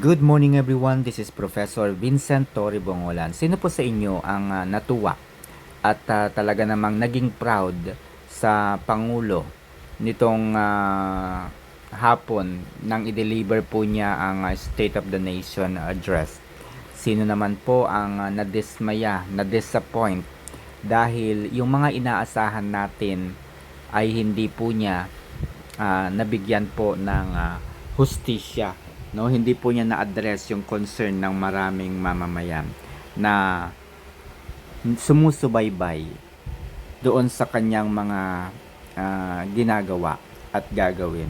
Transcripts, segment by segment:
Good morning everyone. This is Professor Vincent Torre Bongolan. Sino po sa inyo ang ah, natuwa at ah, talaga namang naging proud sa Pangulo nitong ah, hapon nang i-deliver po niya ang ah, State of the Nation address? Sino naman po ang ah, nadismaya, na-disappoint dahil yung mga inaasahan natin ay hindi po niya ah, nabigyan po ng ah, hustisya no hindi po niya na-address yung concern ng maraming mamamayan na sumusubaybay doon sa kanyang mga ah, ginagawa at gagawin.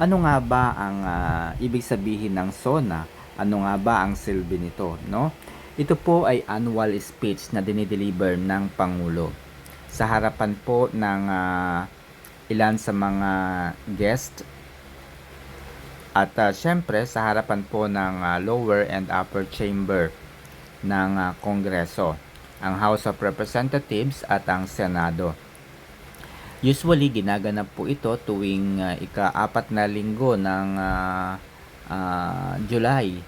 Ano nga ba ang ah, ibig sabihin ng SONA? Ano nga ba ang silbi nito, no? Ito po ay annual speech na dinideliver ng Pangulo sa harapan po ng ah, ilan sa mga guest at uh, syempre sa harapan po ng ah, lower and upper chamber ng ah, Kongreso, ang House of Representatives at ang Senado. Usually ginaganap po ito tuwing ah, ika-apat na linggo ng ah, ah, July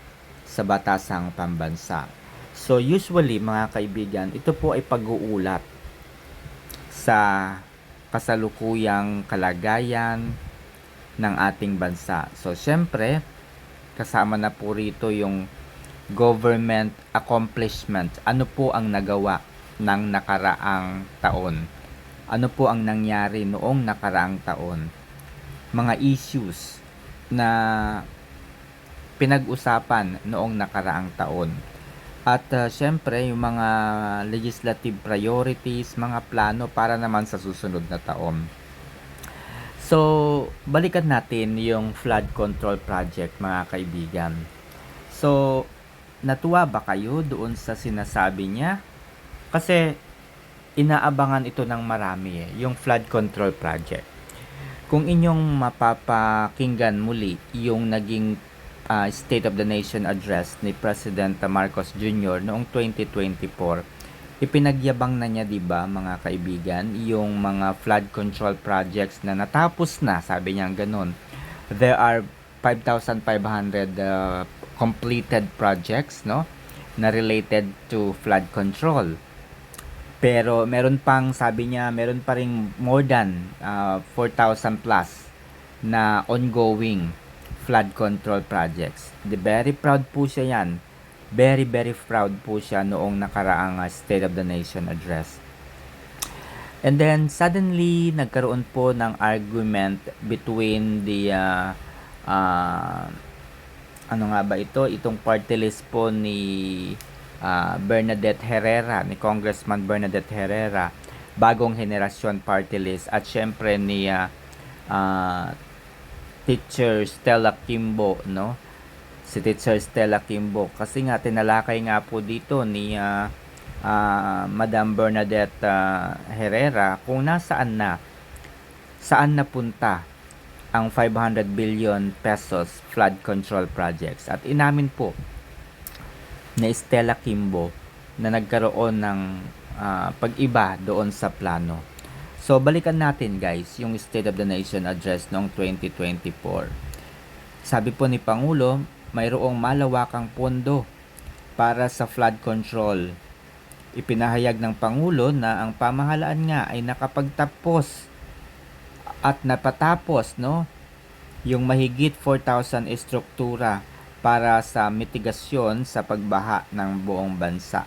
sa Batasang Pambansa. So usually mga kaibigan, ito po ay pag-uulat sa kasalukuyang kalagayan ng ating bansa. So, syempre, kasama na po rito yung government accomplishment. Ano po ang nagawa ng nakaraang taon? Ano po ang nangyari noong nakaraang taon? Mga issues na pinag-usapan noong nakaraang taon. At uh, syempre, yung mga legislative priorities, mga plano para naman sa susunod na taon. So, balikan natin yung flood control project mga kaibigan. So, natuwa ba kayo doon sa sinasabi niya? Kasi inaabangan ito ng marami eh, yung flood control project. Kung inyong mapapakinggan muli yung naging ah, State of the Nation address ni President Marcos Jr. noong 2024, ipinagyabang na niya 'di ba mga kaibigan yung mga flood control projects na natapos na sabi niya ganun. There are 5500 uh, completed projects no na related to flood control. Pero meron pang sabi niya meron pa ring more than uh, 4000 plus na ongoing flood control projects. The very proud po siya yan very very proud po siya noong nakaraang uh, State of the Nation address. And then suddenly nagkaroon po ng argument between the uh, uh, ano nga ba ito? Itong party list po ni uh, Bernadette Herrera ni Congressman Bernadette Herrera bagong henerasyon party list. At syempre ni uh, uh, teacher Stella Kimbo no si Teacher Stella Kimbo kasi nga tinalakay nga po dito ni uh, uh, Madam Bernadette uh, Herrera kung nasaan na saan napunta ang 500 billion pesos flood control projects at inamin po ni Stella Kimbo na nagkaroon ng uh, pag-iba doon sa plano. So balikan natin guys yung State of the Nation address noong 2024. Sabi po ni Pangulo, mayroong malawakang pondo para sa flood control. Ipinahayag ng Pangulo na ang pamahalaan nga ay nakapagtapos at napatapos no yung mahigit 4,000 estruktura para sa mitigasyon sa pagbaha ng buong bansa.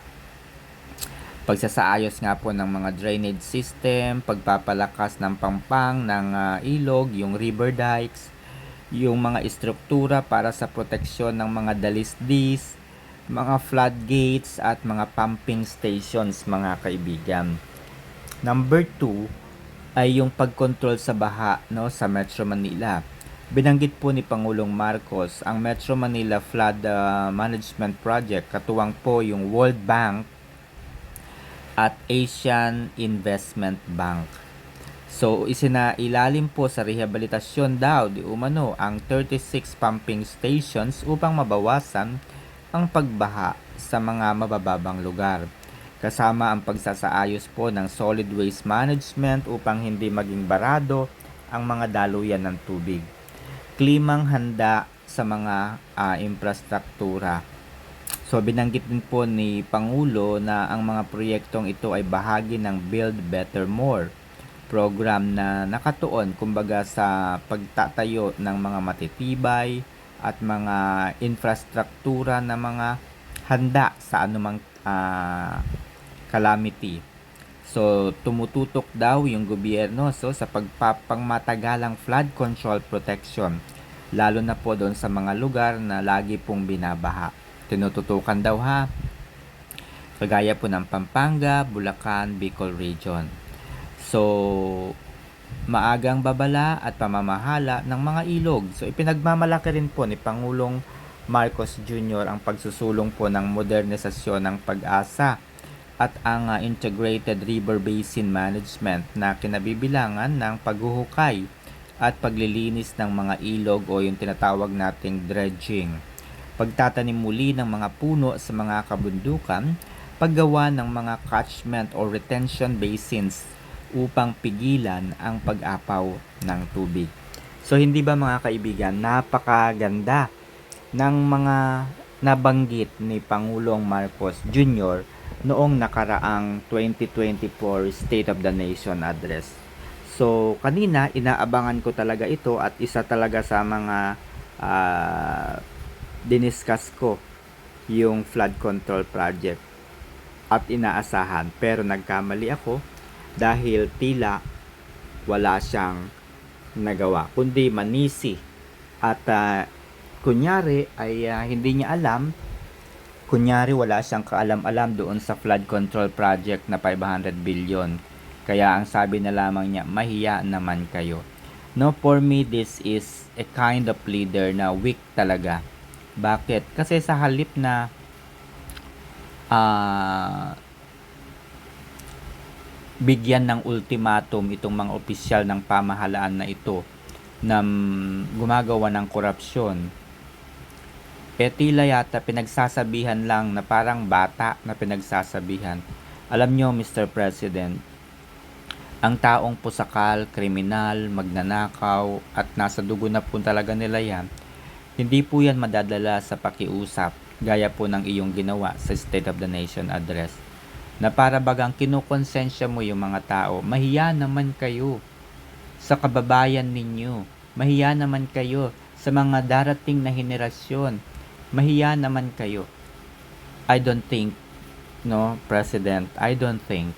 Pagsasaayos nga po ng mga drainage system, pagpapalakas ng pampang ng uh, ilog, yung river dikes, yung mga istruktura para sa proteksyon ng mga dalisdis, mga floodgates at mga pumping stations mga kaibigan. Number 2 ay yung pagkontrol sa baha no, sa Metro Manila. Binanggit po ni Pangulong Marcos ang Metro Manila Flood uh, Management Project katuwang po yung World Bank at Asian Investment Bank. So, isinailalim po sa rehabilitasyon daw di umano ang 36 pumping stations upang mabawasan ang pagbaha sa mga mabababang lugar. Kasama ang pagsasaayos po ng solid waste management upang hindi maging barado ang mga daluyan ng tubig. Klimang handa sa mga ah, infrastruktura. So binanggit din po ni Pangulo na ang mga proyektong ito ay bahagi ng Build Better More program na nakatuon kumbaga sa pagtatayo ng mga matitibay at mga infrastruktura na mga handa sa anumang ah, calamity. So tumututok daw yung gobyerno so sa pagpapangmatagalang flood control protection lalo na po doon sa mga lugar na lagi pong binabaha. Tinututukan daw ha. Kagaya po ng Pampanga, Bulacan, Bicol Region. So, maagang babala at pamamahala ng mga ilog. So, ipinagmamalaki rin po ni Pangulong Marcos Jr. ang pagsusulong po ng modernisasyon ng pag-asa at ang ah, Integrated River Basin Management na kinabibilangan ng paghuhukay at paglilinis ng mga ilog o yung tinatawag nating dredging. Pagtatanim muli ng mga puno sa mga kabundukan, paggawa ng mga catchment or retention basins upang pigilan ang pag-apaw ng tubig. So hindi ba mga kaibigan, napakaganda ng mga nabanggit ni Pangulong Marcos Jr. noong nakaraang 2024 State of the Nation Address. So kanina inaabangan ko talaga ito at isa talaga sa mga ah, diniscuss ko yung flood control project at inaasahan pero nagkamali ako dahil tila wala siyang nagawa kundi manisi. At ah, kunyari ay ah, hindi niya alam kunyari wala siyang kaalam-alam doon sa flood control project na 500 billion. Kaya ang sabi na lamang niya mahiya naman kayo. No for me this is a kind of leader na weak talaga. Bakit? Kasi sa halip na ah bigyan ng ultimatum itong mga opisyal ng pamahalaan na ito na mm, gumagawa ng korupsyon. Eh tila yata pinagsasabihan lang na parang bata na pinagsasabihan. Alam nyo Mr. President, ang taong pusakal, kriminal, magnanakaw at nasa dugo na po talaga nila yan, hindi po yan madadala sa pakiusap gaya po ng iyong ginawa sa State of the Nation Address na para bagang kinukonsensya mo yung mga tao, mahiya naman kayo sa kababayan ninyo. Mahiya naman kayo sa mga darating na henerasyon. Mahiya naman kayo. I don't think, no, President, I don't think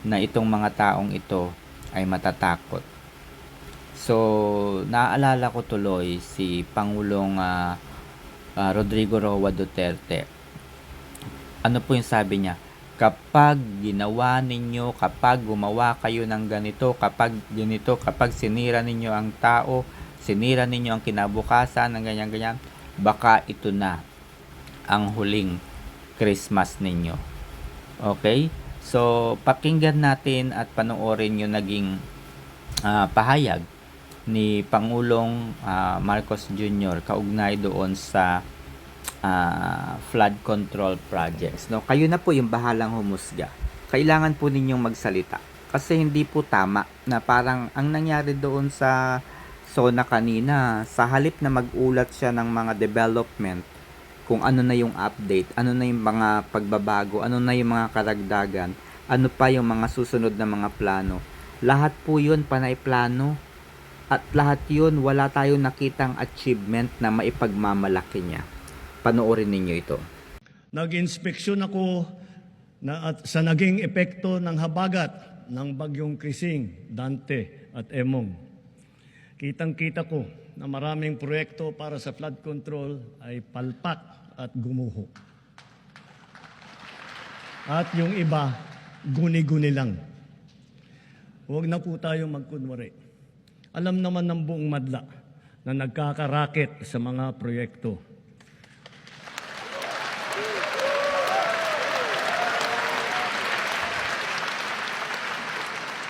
na itong mga taong ito ay matatakot. So, naaalala ko tuloy si Pangulong ah, ah, Rodrigo Roa Duterte. Ano po yung sabi niya? Kapag ginawa ninyo, kapag gumawa kayo ng ganito, kapag ganito, kapag sinira ninyo ang tao, sinira ninyo ang kinabukasan ng ganyan-ganyan, baka ito na ang huling Christmas ninyo. Okay? So, pakinggan natin at panoorin yung naging ah, pahayag ni Pangulong ah, Marcos Jr. kaugnay doon sa ah, flood control projects. No, kayo na po yung bahalang humusga. Kailangan po ninyong magsalita kasi hindi po tama na parang ang nangyari doon sa zona kanina sa halip na magulat siya ng mga development kung ano na yung update, ano na yung mga pagbabago, ano na yung mga karagdagan, ano pa yung mga susunod na mga plano. Lahat po yun panay plano at lahat yun wala tayong nakitang achievement na maipagmamalaki niya panoorin ninyo ito. Nag-inspeksyon ako na at sa naging epekto ng habagat ng bagyong Krising, Dante at Emong. Kitang-kita ko na maraming proyekto para sa flood control ay palpak at gumuho. At yung iba, guni-guni lang. Huwag na po tayo magkunwari. Alam naman ng buong madla na nagkakaraket sa mga proyekto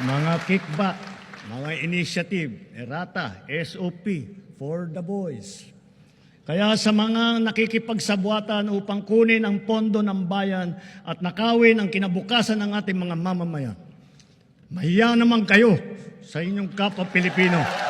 mga kickback, mga initiative, errata, SOP for the boys. Kaya sa mga nakikipagsabwatan upang kunin ang pondo ng bayan at nakawin ang kinabukasan ng ating mga mamamayan, mahiya naman kayo sa inyong kapwa Pilipino.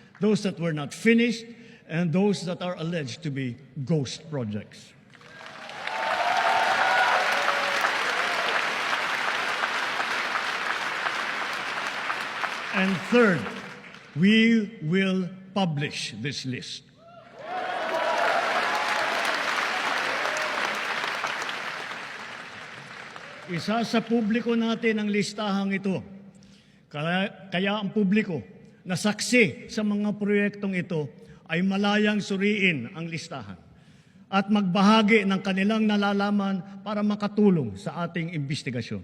those that were not finished, and those that are alleged to be ghost projects. And third, we will publish this list. Isa sa publiko natin ang listahang ito. Kaya, kaya ang publiko na saksi sa mga proyektong ito ay malayang suriin ang listahan at magbahagi ng kanilang nalalaman para makatulong sa ating investigasyon.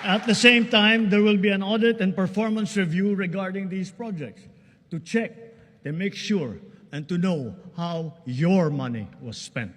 At the same time, there will be an audit and performance review regarding these projects to check, to make sure, and to know how your money was spent.